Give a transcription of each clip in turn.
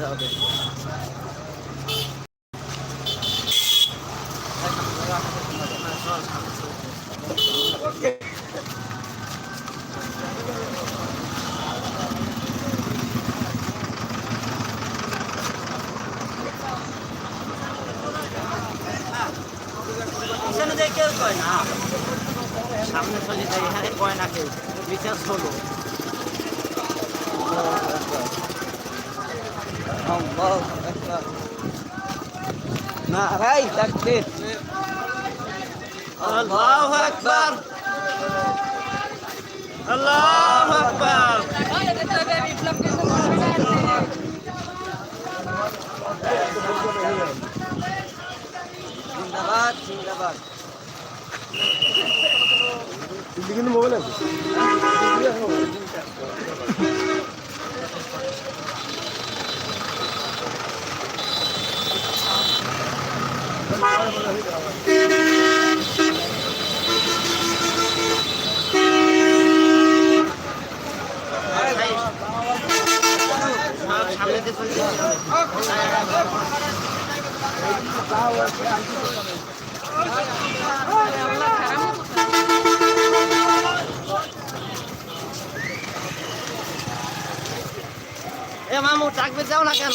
sabe? আল্লাহ আকবার আল্লাহ আকবার জিন্দাবাদ mobile আছে মামু ডাকবে যাও না কেন?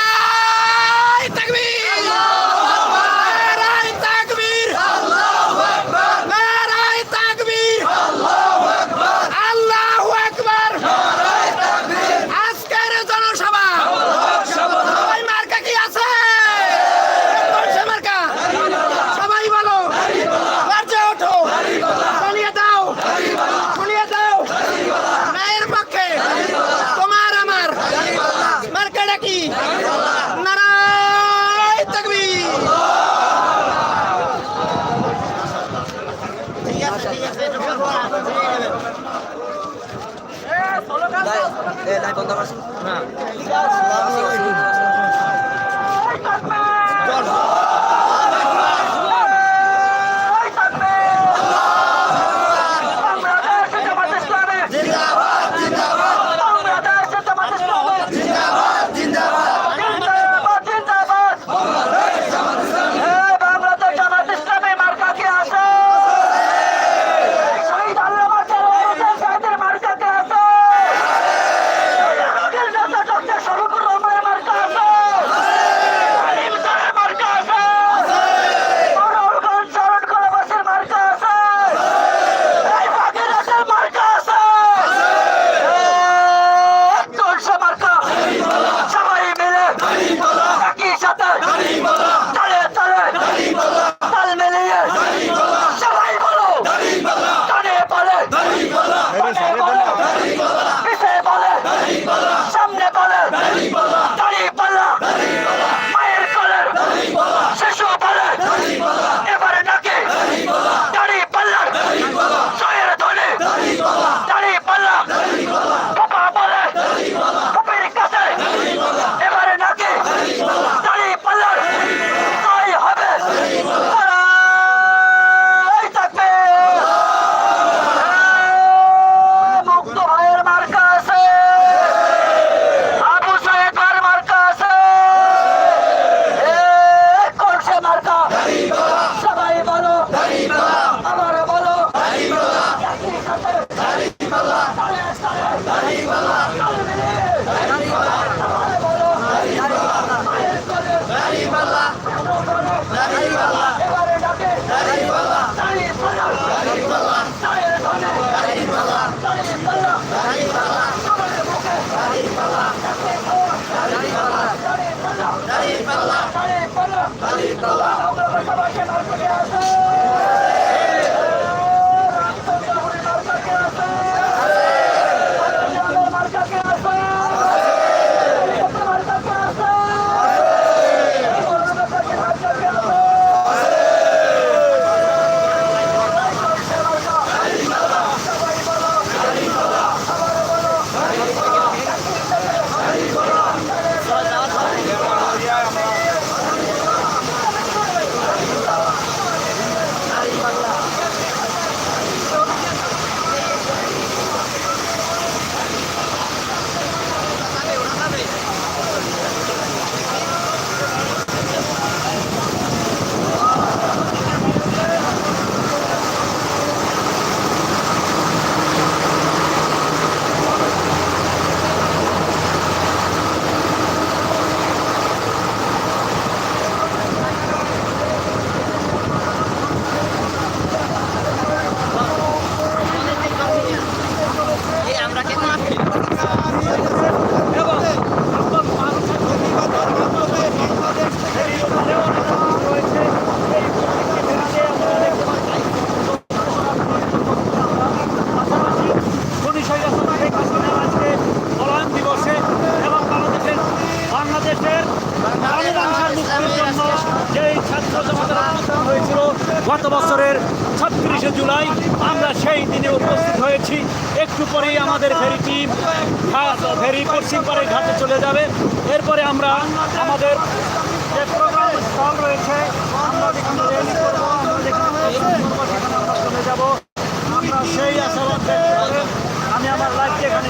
হ্যাঁ জুলাই, আমরা সেই দিনে উপস্থিত হয়েছি। একটু পরেই আমাদের ফেরি টিম ফেরি পশ্চিম পাড়ের ঘাটে চলে যাবে। এরপরে আমরা আমাদের স্থল রয়েছে, আমরা চলে যাব। আমরা সেই আশাবাদ আমি আমার লাইফকে এখানে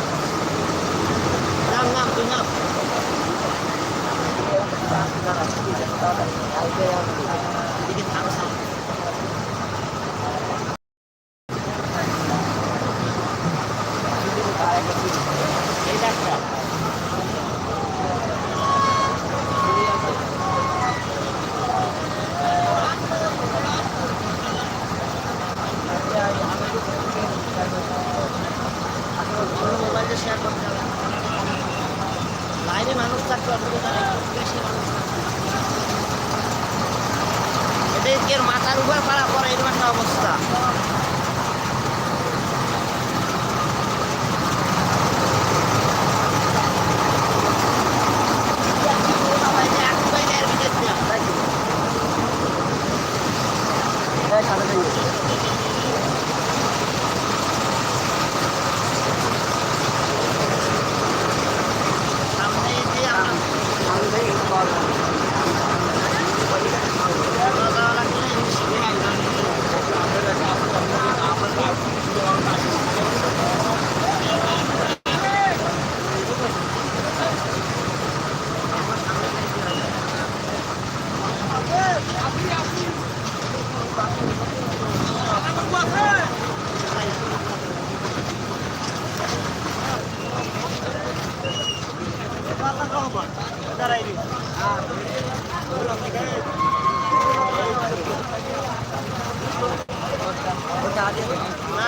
Thank you. Bukan,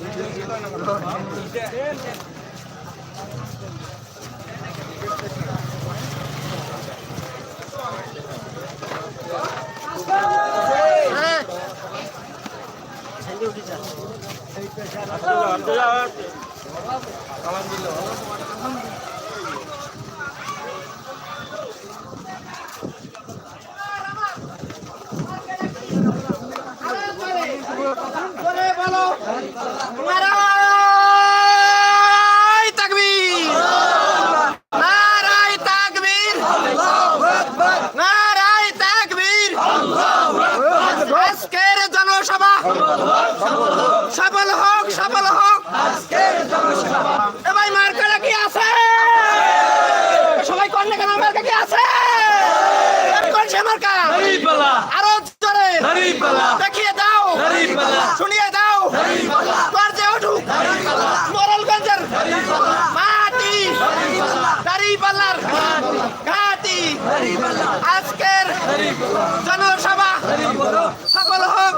উঠে যা নারায় তাকবীর নারায় তাকবীর নারায় তাকবীর আজকের জনসভা সফল হোক সফল হোক এ ভাই মার্কাটা কি আছে সবাই কন্যা কেন মার্কা কি আছে কোন সে মার্কা আরও জোরে দেখিয়ে দাও শুনিয়ে দাও গর্জে উঠুক মোরলগঞ্জের মাটি দাঁড়িপাল্লার ঘাটি আজকের জনসভা সফল হোক।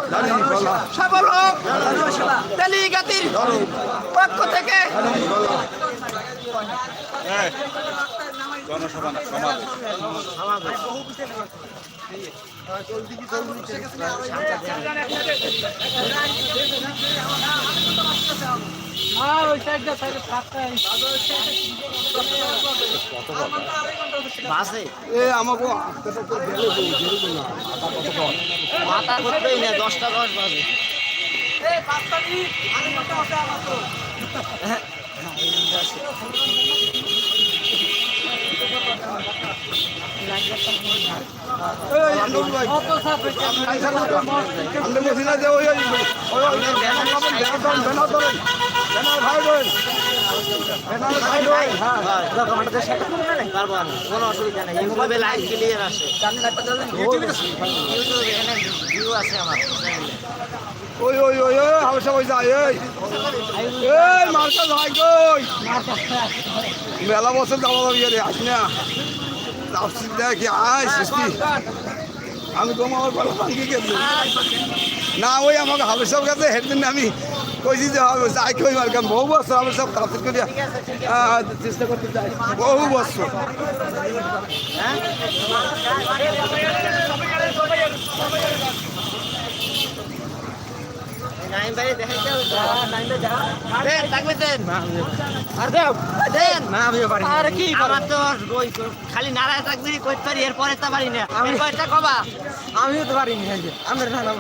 সফল হোক। তেলিগাতির পক্ষ থেকে জনসভা না সমাবেশ। মাথা করবেই না দশটা দশ বাজে। কোনো অসুবিধা নেই ইউটিউবে লাইভ ক্লিয়ার আসে এখানে ভিউ আছে আমার ওই ওই ওই ওই ওই যায় এই মার্কা ভাই কই মেলা বছর যাবি রে আস না। লাপসি দেখি আয় সৃষ্টি। আমি তো আমার গলা ভাঙ্গি গেছে। না ওই আমাকে হালসার কাছে হেডদিন আমি কইছি যে হবে যাই কই মার্কাম বহু বছর সব তাপসির করিয়া আহ, চেষ্টা করতে চাই বহু বছর। নাইম ভাই দেখাইতে দেন থাকবে দেন। আর দেও দেন। না আমি পারি আর কি আমার তো ওই খালি নারায় থাকবি কইতে পারি? এরপরে তা পারি না। আমি কয়টা কবা। আমিও তো পারিনি না সব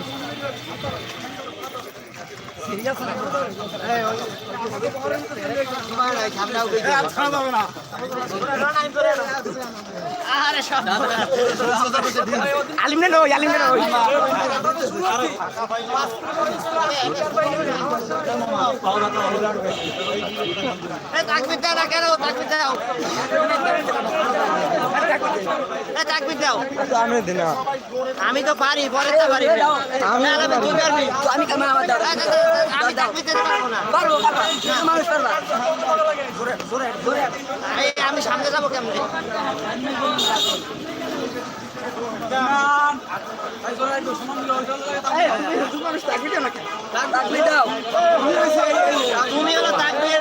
আলিম না ওই আলিম না ওই তাকবির দাও না কেন? তাকবির দাও। তাকবির দাও। আমি দিন আমি তো পারি পরে। তো পারি আমি আলাদা তুই পারবি আমি কেন আমার আমি তাকবির দিতে পারব না। পারব মানুষ পারবা এই, আমি সামনে যাব কেমনে? দাও তুমি হলো তাকবির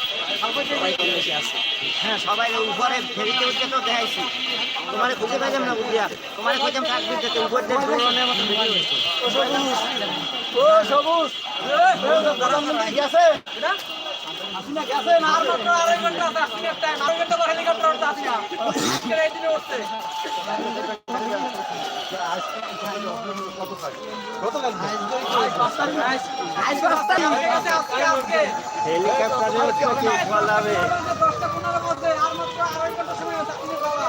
সবাই কম বেশি আছে হ্যাঁ সবাই উপরে ফেরিতে উঠতে তো দেখাইছি তোমার খুঁজে পাইলাম না বুঝিয়া তোমার কইতাম চাকরি দিতে উপর দিয়ে মতো হয়েছে ও সবুজ ঘণ্টা আছে হেলিকপ্টার উঠতে হাসিনা আজকের এই দিনে উঠছে হেলিকপ্টারে উঠে কি বলাবে দশটা পনেরো মধ্যে আর মাত্র আড়াই ঘণ্টা সময় আছে আপনি বাবা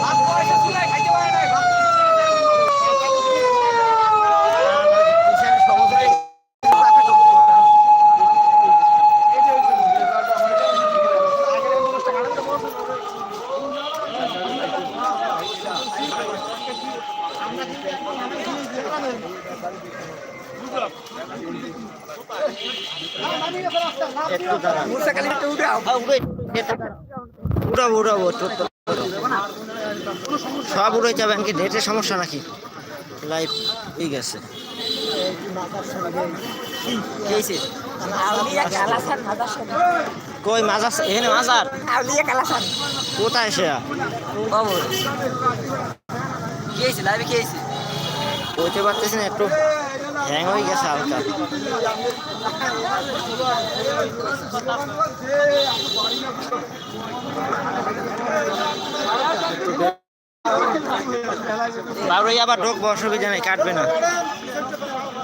ভাত পয়সা চুলায় খাইতে পারে নাই ভাত একটু দাঁড়ান হ্যাঁ, উড়ে উড়াবো উড়াবো তো- তো- সব উড়ে যাবেন কি নেটের সমস্যা নাকি? লাইভ হয়ে গেছে? কই মাজার এখানে মাজার? কোথায় সে? বলতে পারতেছি না একটু হ্যাং হয়ে গেছে হালকা। বাবুই আবার ঢোকবো অসুবিধা নেই কাটবে না।